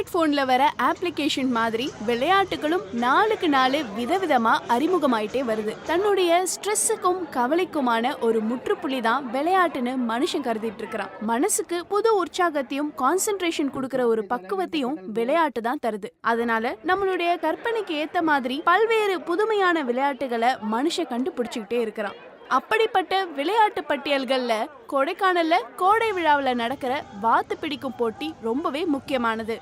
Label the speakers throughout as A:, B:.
A: Android ஃபோனில் வர application மாதிரி விளையாட்டுகளும் நாளுக்கு நாள் விதவிதமாக அறிமுகமாயிட்டே வருது. தன்னுடைய ஸ்ட்ரெஸ்ஸுக்கும் கவலைக்குமான ஒரு முற்றுப்புள்ளி தான் விளையாட்டுன்னு மனுஷன் கருதிட்டு இருக்கிறான். மனசுக்கு புது உற்சாகத்தையும் கான்சென்ட்ரேஷன் கொடுக்கிற ஒரு பக்குவத்தையும் விளையாட்டு தான் தருது. அதனால நம்மளுடைய கற்பனைக்கு ஏத்த மாதிரி பல்வேறு புதுமையான விளையாட்டுகளை மனுஷன் கண்டுபிடிச்சுக்கிட்டே இருக்கிறான். அப்படிப்பட்ட விளையாட்டு பட்டியல்கள்ல கொடைக்கானல்ல கோடை விழாவில் நடக்கிற வாத்து பிடிக்கும் போட்டி ரொம்பவே முக்கியமானது.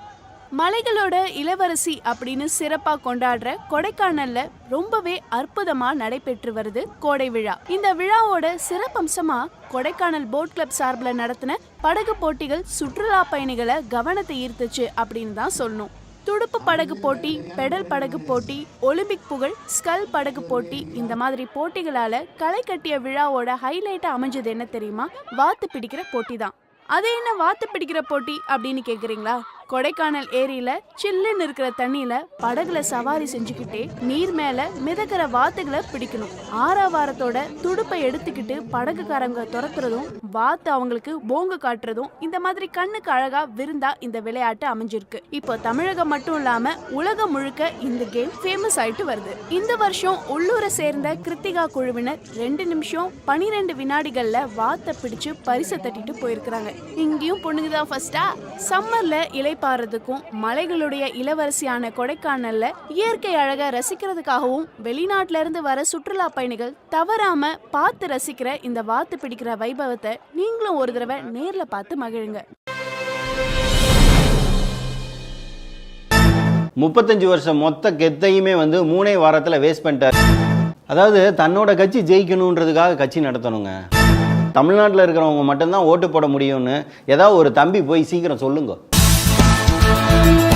A: மலைகளோட இளவரசி அப்படின்னு சிறப்பாக கொண்டாடுற கொடைக்கானல்ல ரொம்பவே அற்புதமா நடைபெற்று வருது கோடை விழா. இந்த விழாவோட சிறப்பம்சமா கொடைக்கானல் போட் கிளப் சார்பில் நடத்தின படகு போட்டிகள் சுற்றுலா பயணிகளை கவனத்தை ஈர்த்துச்சு அப்படின்னு தான் சொல்லணும். துடுப்பு படகு போட்டி பெடல் படகு போட்டி ஒலிம்பிக் புகழ் ஸ்கல் படகு போட்டி இந்த மாதிரி போட்டிகளால களை கட்டிய விழாவோட ஹைலைட்டா அமைஞ்சது என்ன தெரியுமா? வாத்து பிடிக்கிற போட்டி தான். அது என்ன வாத்து பிடிக்கிற போட்டி அப்படின்னு கேக்குறீங்களா? கொடைக்கானல் ஏரியில சில்லுன்னு இருக்கிற தண்ணியில படகுல சவாரி செஞ்சுக்கிட்டே நீர் மேல மிதக்கிற வாத்துகளை பிடிக்கணும். ஆறாவாரத்தோட துடுப்பை எடுத்துக்கிட்டு படகுக்காரங்க துரத்துறதும் வாத்து அவங்களுக்கு போங்கு காட்டுறதும் இந்த மாதிரி கண்ணுக்கு அழகா விருந்தா இந்த விளையாட்டு அமைஞ்சிருக்கு. இப்போ தமிழகம் மட்டும் இல்லாம உலகம் முழுக்க இந்த கேம் ஃபேமஸ் ஆயிட்டு வருது. இந்த வருஷம் உள்ளூரை சேர்ந்த கிருத்திகா குழுவினர் ரெண்டு நிமிஷம் பனிரெண்டு வினாடிகள்ல வாத்தை பிடிச்சு பரிசை தட்டிட்டு போயிருக்கிறாங்க. இங்கேயும் பொண்ணுங்க தான் ஃபர்ஸ்டா சம்மர்ல பாடுறதுக்கும் மலைகளுடைய இளவரசியான கொடைக்கானல்ல இயற்கை அழகை ரசிக்கிறதுக்காகவும் வெளிநாட்டுல இருந்து வர சுற்றுலா பயணிகள் தவறாம பார்த்து ரசிக்கிற இந்த வாத்து பிடிக்கிற வைபவத்தை நீங்களும் ஒரு தடவை நேர்ல பார்த்து மகிழுங்க.
B: முப்பத்தஞ்சு வருஷம் மொத்த கெத்தையுமே வந்து மூணே வாரத்தில் வேஸ்ட் பண்ணிட்டார். அதாவது தன்னோட கட்சி ஜெயிக்கணுன்றதுக்காக கட்சி நடத்தணுங்க. தமிழ்நாட்டில் இருக்கிறவங்க மட்டும்தான் ஓட்டு போட முடியும்னு ஏதாவது ஒரு தம்பி போய் சீக்கிரம் சொல்லுங்க. Música